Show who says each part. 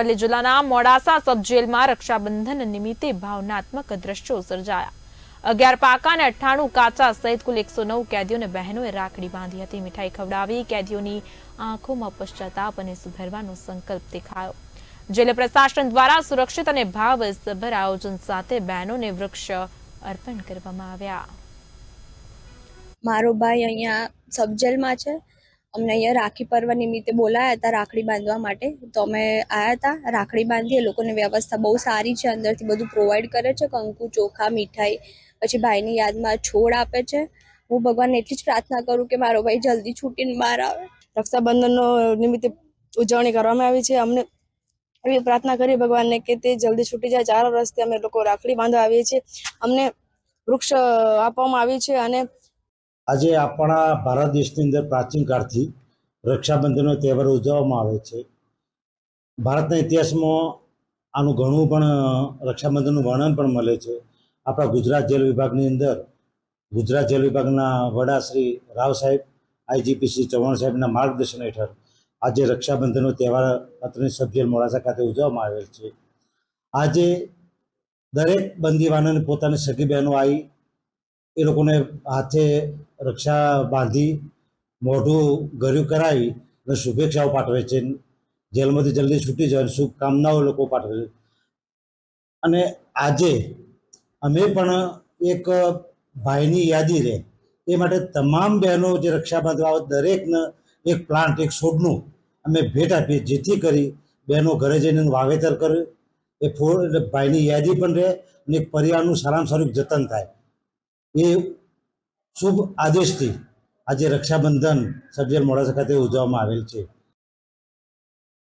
Speaker 1: અરવલ્લી જિલ્લાના મોડાસા સબ જેલમાં રક્ષાબંધન નિમિત્તે ભાવનાત્મક દ્રશ્યો સર્જાયા. અગિયાર પાકા અને અઠ્ઠાણું કાચા સહિત કુલ એકસો નવ કેદીઓને બહેનોએ રાખડી બાંધી હતી. મીઠાઈ ખવડાવી કેદીઓની આંખોમાં પશ્ચાતાપ અને સુધરવાનો સંકલ્પ દેખાયો. જેલ પ્રશાસન દ્વારા સુરક્ષિત અને ભાવસભર આયોજન સાથે બહેનોને વૃક્ષ અર્પણ કરવામાં આવ્યા.
Speaker 2: મારો ભાઈ અહીંયા સબજેલમાં છે. અમને અહીંયા રાખી પર્વ નિમિત્તે બોલાયા હતા રાખડી બાંધવા માટે. તો અમે આવ્યા હતા. રાખડી બાંધી એ લોકોની વ્યવસ્થા બહુ સારી છે. અંદરથી બધું પ્રોવાઈડ કરે છે. કંકુ, ચોખા, મીઠાઈ, પછી ભાઈની યાદમાં છોડ આપે છે. હું ભગવાનને એટલી જ પ્રાર્થના કરું કે મારો ભાઈ જલ્દી છૂટીને બહાર આવે.
Speaker 3: રક્ષાબંધનનો નિમિત્તે ઉજવણી કરવામાં આવી છે. અમને એવી પ્રાર્થના કરી ભગવાનને કે તે જલ્દી છૂટી જાય. ચાર વર્ષથી અમે લોકો રાખડી બાંધવા આવીએ છીએ. અમને વૃક્ષ આપવામાં આવ્યું છે અને
Speaker 4: આજે આપણા ભારત દેશની અંદર પ્રાચીન કાળથી રક્ષાબંધનનો તહેવાર ઉજવવામાં આવે છે. ભારતના ઇતિહાસમાં આનું ઘણું પણ રક્ષાબંધનનું વર્ણન પણ મળે છે. આપણા ગુજરાત જેલ વિભાગની અંદર ગુજરાત જેલ વિભાગના વડા શ્રી રાવ સાહેબ આઈજીપી શ્રી ચૌહાણ સાહેબના માર્ગદર્શન હેઠળ આજે રક્ષાબંધનનો તહેવાર અત્રની સબજેલ મોડાસા ખાતે ઉજવવામાં આવેલ છે. આજે દરેક બંદીવાનોને પોતાની સગી બહેનો આવી એ લોકોને હાથે રક્ષા બાંધી મોઢું ગર્યું કરાવી અને શુભેચ્છાઓ પાઠવે છે. જેલમાંથી જલ્દી છૂટી જાય શુભકામનાઓ લોકો પાઠવે છે. અને આજે અમે પણ એક ભાઈની યાદી રહે એ માટે તમામ બહેનો જે રક્ષા બાંધવા આવે, દરેકને એક પ્લાન્ટ, એક છોડનું અમે ભેટ આપીએ, જેથી કરી બહેનો ઘરે જઈને વાવેતર કરે. એ એટલે ભાઈની યાદી પણ રહે અને એક પરિવારનું સારામાં સારું જતન થાય. એ શુભ આદેશથી આજે રક્ષાબંધન સબજેલ મોડાસા ખાતે ઉજવવામાં આવેલ છે.